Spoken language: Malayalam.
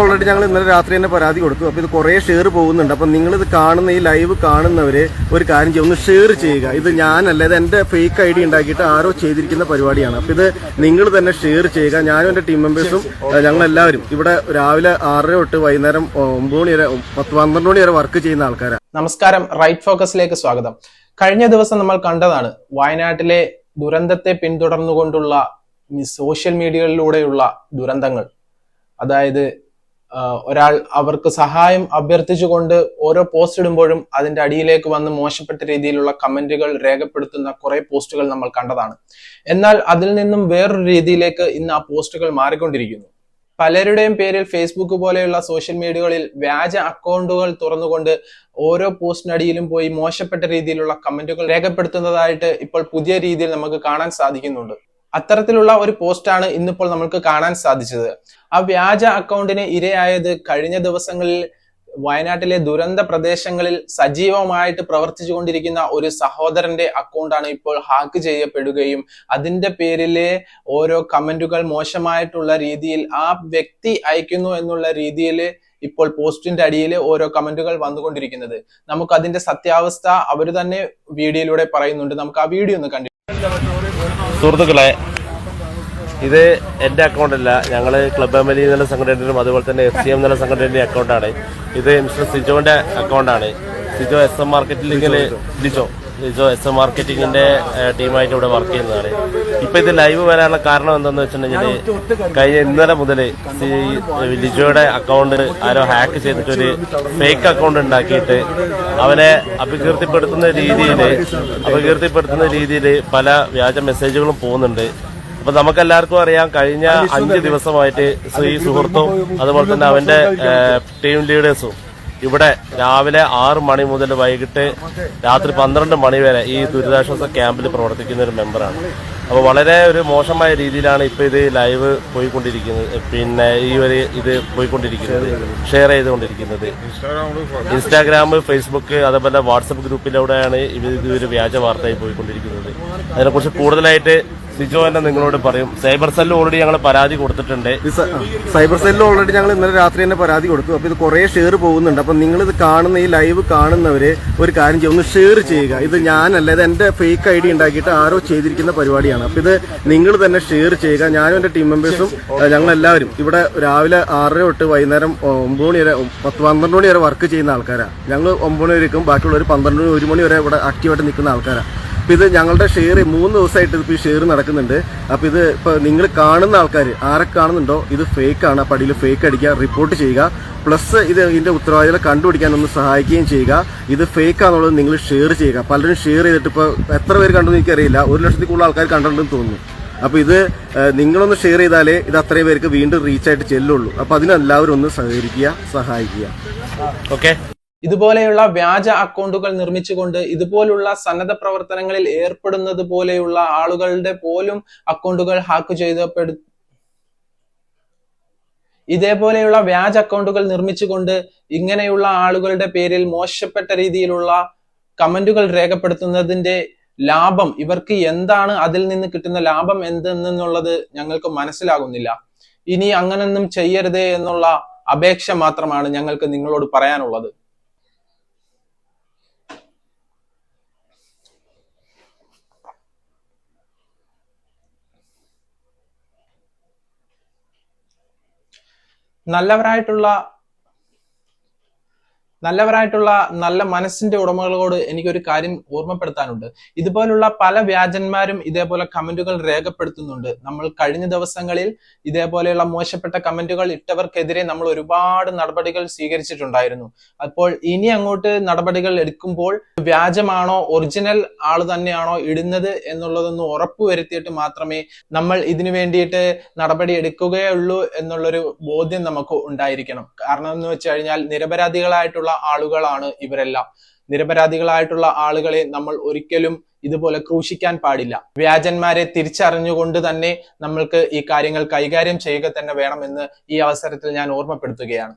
ഓൾറെഡി ഞങ്ങൾ ഇന്നലെ രാത്രി തന്നെ പരാതി കൊടുത്തു. അപ്പോൾ ഇത് കുറേ ഷെയർ പോകുന്നുണ്ട്. അപ്പം നിങ്ങളിത് കാണുന്ന ഈ ലൈവ് കാണുന്നവര് ഒരു കാര്യം ചെയ്യും ഒന്ന് ഷെയർ ചെയ്യുക. ഇത് ഞാനല്ല ഇത് എന്റെ ഫേക്ക് ഐ ഡി ഉണ്ടാക്കിയിട്ട് ആരോ ചെയ്തിരിക്കുന്ന പരിപാടിയാണ്. അപ്പോൾ ഇത് നിങ്ങൾ തന്നെ ഷെയർ ചെയ്യുക. ഞാനും എന്റെ ടീം മെമ്പേഴ്സും ഞങ്ങൾ എല്ലാവരും ഇവിടെ രാവിലെ ആറര തൊട്ട് വൈകുന്നേരം ഒമ്പത് മണി വരെ പത്ത് പന്ത്രണ്ട് മണി വരെ വർക്ക് ചെയ്യുന്ന ആൾക്കാരാണ് നമസ്കാരം. റൈറ്റ് ഫോക്കസിലേക്ക് സ്വാഗതം. കഴിഞ്ഞ ദിവസം നമ്മൾ കണ്ടതാണ് വയനാട്ടിലെ ദുരന്തത്തെ പിന്തുടർന്നുകൊണ്ടുള്ള സോഷ്യൽ മീഡിയകളിലൂടെയുള്ള ദുരന്തങ്ങൾ. അതായത് ഒരാൾ അവർക്ക് സഹായം അഭ്യർത്ഥിച്ചുകൊണ്ട് ഓരോ പോസ്റ്റ് ഇടുമ്പോഴും അതിന്റെ അടിയിലേക്ക് വന്ന് മോശപ്പെട്ട രീതിയിലുള്ള കമന്റുകൾ രേഖപ്പെടുത്തുന്ന കുറെ പോസ്റ്റുകൾ നമ്മൾ കണ്ടതാണ്. എന്നാൽ അതിൽ നിന്നും വേറൊരു രീതിയിലേക്ക് ഇന്ന് ആ പോസ്റ്റുകൾ മാറിക്കൊണ്ടിരിക്കുന്നു. പലരുടെയും പേരിൽ ഫേസ്ബുക്ക് പോലെയുള്ള സോഷ്യൽ മീഡിയകളിൽ വ്യാജ അക്കൗണ്ടുകൾ തുറന്നുകൊണ്ട് ഓരോ പോസ്റ്റിനടിയിലും പോയി മോശപ്പെട്ട രീതിയിലുള്ള കമന്റുകൾ രേഖപ്പെടുത്തുന്നതായിട്ട് ഇപ്പോൾ പുതിയ രീതിയിൽ നമുക്ക് കാണാൻ സാധിക്കുന്നുണ്ട്. അത്തരത്തിലുള്ള ഒരു പോസ്റ്റാണ് ഇന്നിപ്പോൾ നമുക്ക് കാണാൻ സാധിച്ചത്. ആ വ്യാജ അക്കൗണ്ടിന് ഇരയായത് കഴിഞ്ഞ ദിവസങ്ങളിൽ വയനാട്ടിലെ ദുരന്ത പ്രദേശങ്ങളിൽ സജീവമായിട്ട് പ്രവർത്തിച്ചുകൊണ്ടിരിക്കുന്ന ഒരു സഹോദരന്റെ അക്കൗണ്ടാണ് ഇപ്പോൾ ഹാക്ക് ചെയ്യപ്പെടുകയും അതിന്റെ പേരിലെ ഓരോ കമന്റുകൾ മോശമായിട്ടുള്ള രീതിയിൽ ആ വ്യക്തി അയക്കുന്നു എന്നുള്ള രീതിയിൽ ഇപ്പോൾ പോസ്റ്റിന്റെ അടിയിൽ ഓരോ കമന്റുകൾ വന്നുകൊണ്ടിരിക്കുന്നത്. നമുക്ക് അതിന്റെ സത്യാവസ്ഥ അവർ തന്നെ വീഡിയോയിലൂടെ പറയുന്നുണ്ട്. നമുക്ക് ആ വീഡിയോ ഒന്ന് കണ്ടു സുഹൃത്തുക്കളെ ഇത് എന്റെ അക്കൗണ്ടല്ല. ഞങ്ങൾ ക്ലബ് എം എൽ എന്നുള്ള സംഘടനയും അതുപോലെ തന്നെ എഫ് സി എം എന്നുള്ള സംഘടനയുടെ അക്കൗണ്ടാണ്. ഇത് മിസ്റ്റർ സിജോന്റെ അക്കൗണ്ടാണ്. സിജോ എസ് എം മാർക്കറ്റിംഗിൽ ലിജോ ലിജോ എസ് എം മാർക്കറ്റിങ്ങിന്റെ ടീമായിട്ട് ഇവിടെ വർക്ക് ചെയ്യുന്നതാണ്. ഇപ്പൊ ഇത് ലൈവ് വരാനുള്ള കാരണം എന്താണെന്ന് വെച്ചിട്ടുണ്ടെങ്കിൽ കഴിഞ്ഞ ഇന്നലെ മുതൽ ലിജോയുടെ അക്കൗണ്ട് ആരോ ഹാക്ക് ചെയ്തിട്ട് ഒരു ഫേക്ക് അക്കൗണ്ട് ഉണ്ടാക്കിയിട്ട് അവനെ അപകീർത്തിപ്പെടുത്തുന്ന രീതിയിൽ അപകീർത്തിപ്പെടുത്തുന്ന രീതിയിൽ പല വ്യാജ മെസ്സേജുകളും പോകുന്നുണ്ട്. അപ്പൊ നമുക്കെല്ലാവർക്കും അറിയാം കഴിഞ്ഞ അഞ്ച് ദിവസമായിട്ട് ശ്രീ സുഹൃത്തും അതുപോലെ തന്നെ അവന്റെ ടീം ലീഡേഴ്സും ഇവിടെ രാവിലെ ആറ് മണി മുതൽ വൈകിട്ട് രാത്രി പന്ത്രണ്ട് മണി വരെ ഈ ദുരിതാശ്വാസ ക്യാമ്പിൽ പ്രവർത്തിക്കുന്ന ഒരു മെമ്പറാണ്. അപ്പോൾ വളരെ ഒരു മോശമായ രീതിയിലാണ് ഇപ്പൊ ഇത് ലൈവ് പോയിക്കൊണ്ടിരിക്കുന്നത്. പിന്നെ ഈ ഒരു ഇത് പോയിക്കൊണ്ടിരിക്കുന്നത്. ഷെയർ ചെയ്തുകൊണ്ടിരിക്കുന്നത്. ഇൻസ്റ്റാഗ്രാം ഫേസ്ബുക്ക് അതേപോലെ വാട്സപ്പ് ഗ്രൂപ്പിലൂടെയാണ് ഇത് ഇതൊരു വ്യാജ വാർത്തയായി പോയിക്കൊണ്ടിരിക്കുന്നത്. അതിനെക്കുറിച്ച് കൂടുതലായിട്ട് സിജോ തന്നെ നിങ്ങളോട് പറയും. സൈബർ സെല്ല് ഓൾറെഡി ഞങ്ങൾ പരാതി കൊടുത്തിട്ടുണ്ട്. സൈബർ സെല്ല് ഓൾറെഡി ഞങ്ങൾ ഇന്നലെ രാത്രി തന്നെ പരാതി കൊടുത്തു. അപ്പോൾ ഇത് കുറേ ഷെയർ പോകുന്നുണ്ട്. അപ്പം ഇത് കാണുന്ന ഈ ലൈവ് കാണുന്നവര് ഒരു കാര്യം ചെയ്യും ഒന്ന് ഷെയർ ചെയ്യുക. ഇത് ഞാനല്ല ഇത് എന്റെ ഫേക്ക് ഐ ഡി ഉണ്ടാക്കിയിട്ട് ആരോ ചെയ്തിരിക്കുന്ന പരിപാടിയാണ്. അപ്പോൾ ഇത് നിങ്ങൾ തന്നെ ഷെയർ ചെയ്യുക. ഞാനും എന്റെ ടീം മെമ്പേഴ്സും ഞങ്ങൾ എല്ലാവരും ഇവിടെ രാവിലെ ആറര തൊട്ട് വൈകുന്നേരം ഒമ്പത് മണി വരെ പത്ത് പന്ത്രണ്ട് മണി വരെ വർക്ക് ചെയ്യുന്ന ആൾക്കാരാണ് ഞങ്ങൾ ഒമ്പത് മണി വരെ ഇരിക്കും ബാക്കിയുള്ളവർ പന്ത്രണ്ട് മണി ഒരു മണി വരെ ഇവിടെ ആക്റ്റീവായിട്ട് നിൽക്കുന്ന ആൾക്കാരാണ് അപ്പോൾ ഇത് ഞങ്ങളുടെ ഷെയർ മൂന്ന് ദിവസമായിട്ട് ഇപ്പോൾ ഈ ഷെയർ നടക്കുന്നുണ്ട്. അപ്പോൾ ഇത് ഇപ്പോൾ നിങ്ങൾ കാണുന്ന ആൾക്കാർ ആരെ കാണുന്നുണ്ടോ? ഇത് ഫേക്ക് ആണ്. അപ്പോൾ അടിയിൽ ഫേക്ക് അടിക്കുക റിപ്പോർട്ട് ചെയ്യുക. പ്ലസ് ഇത് ഇതിന്റെ ഉത്തരവാദികളെ കണ്ടുപിടിക്കാൻ ഒന്ന് സഹായിക്കുകയും ചെയ്യുക. ഇത് ഫേക്ക് ആണെന്നുള്ളത് നിങ്ങൾ ഷെയർ ചെയ്യുക. പലരും ഷെയർ ചെയ്തിട്ട് ഇപ്പോൾ എത്ര പേര് കണ്ടെന്ന് എനിക്കറിയില്ല. ഒരു ലക്ഷത്തിൽ കൂടുതൽ ആൾക്കാർ കണ്ടിട്ടുണ്ടെന്ന് തോന്നുന്നു. അപ്പോൾ ഇത് നിങ്ങളൊന്ന് ഷെയർ ചെയ്താലേ ഇത് അത്രയും പേർക്ക് വീണ്ടും റീച്ചായിട്ട് ചെല്ലുള്ളൂ. അപ്പോൾ അതിനെല്ലാവരും ഒന്ന് സഹകരിക്കുക സഹായിക്കുക. ഓക്കെ ഇതുപോലെയുള്ള വ്യാജ അക്കൗണ്ടുകൾ നിർമ്മിച്ചുകൊണ്ട് ഇതുപോലുള്ള സന്നദ്ധ പ്രവർത്തനങ്ങളിൽ ഏർപ്പെടുന്നത് പോലെയുള്ള ആളുകളുടെ പോലും അക്കൗണ്ടുകൾ ഹാക്ക് ചെയ്തപ്പെടു ഇതേപോലെയുള്ള വ്യാജ അക്കൗണ്ടുകൾ നിർമ്മിച്ചുകൊണ്ട് ഇങ്ങനെയുള്ള ആളുകളുടെ പേരിൽ മോശപ്പെട്ട രീതിയിലുള്ള കമന്റുകൾ രേഖപ്പെടുത്തുന്നതിന്റെ ലാഭം ഇവർക്ക് എന്താണ് അതിൽ നിന്ന് കിട്ടുന്ന ലാഭം എന്തെന്നുള്ളത് ഞങ്ങൾക്ക് മനസ്സിലാകുന്നില്ല. ഇനി അങ്ങനൊന്നും ചെയ്യരുതേ എന്നുള്ള അപേക്ഷ മാത്രമാണ് ഞങ്ങൾക്ക് നിങ്ങളോട് പറയാനുള്ളത്. നല്ലവരായിട്ടുള്ള നല്ലവരായിട്ടുള്ള നല്ല മനസ്സിന്റെ ഉടമകളോട് എനിക്കൊരു കാര്യം ഓർമ്മപ്പെടുത്താനുണ്ട്. ഇതുപോലുള്ള പല വ്യാജന്മാരും ഇതേപോലെ കമന്റുകൾ രേഖപ്പെടുത്തുന്നുണ്ട്. നമ്മൾ കഴിഞ്ഞ ദിവസങ്ങളിൽ ഇതേപോലെയുള്ള മോശപ്പെട്ട കമന്റുകൾ ഇട്ടവർക്കെതിരെ നമ്മൾ ഒരുപാട് നടപടികൾ സ്വീകരിച്ചിട്ടുണ്ടായിരുന്നു. അപ്പോൾ ഇനി അങ്ങോട്ട് നടപടികൾ എടുക്കുമ്പോൾ വ്യാജമാണോ ഒറിജിനൽ ആൾ തന്നെയാണോ ഇടുന്നത് എന്നുള്ളതൊന്ന് ഉറപ്പുവരുത്തിയിട്ട് മാത്രമേ നമ്മൾ ഇതിനു വേണ്ടിയിട്ട് നടപടി എടുക്കുകയുള്ളൂ എന്നുള്ളൊരു ബോധ്യം നമുക്ക് ഉണ്ടായിരിക്കണം. കാരണം എന്ന് വെച്ച് കഴിഞ്ഞാൽ നിരപരാധികളായിട്ടുള്ള ആളുകളാണ് ഇവരെല്ലാം. നിരപരാധികളായിട്ടുള്ള ആളുകളെ നമ്മൾ ഒരിക്കലും ഇതുപോലെ ക്രൂശിക്കാൻ പാടില്ല. വ്യാജന്മാരെ തിരിച്ചറിഞ്ഞുകൊണ്ട് തന്നെ നമ്മൾക്ക് ഈ കാര്യങ്ങൾ കൈകാര്യം ചെയ്യുക തന്നെ വേണമെന്ന് ഈ അവസരത്തിൽ ഞാൻ ഓർമ്മപ്പെടുത്തുകയാണ്.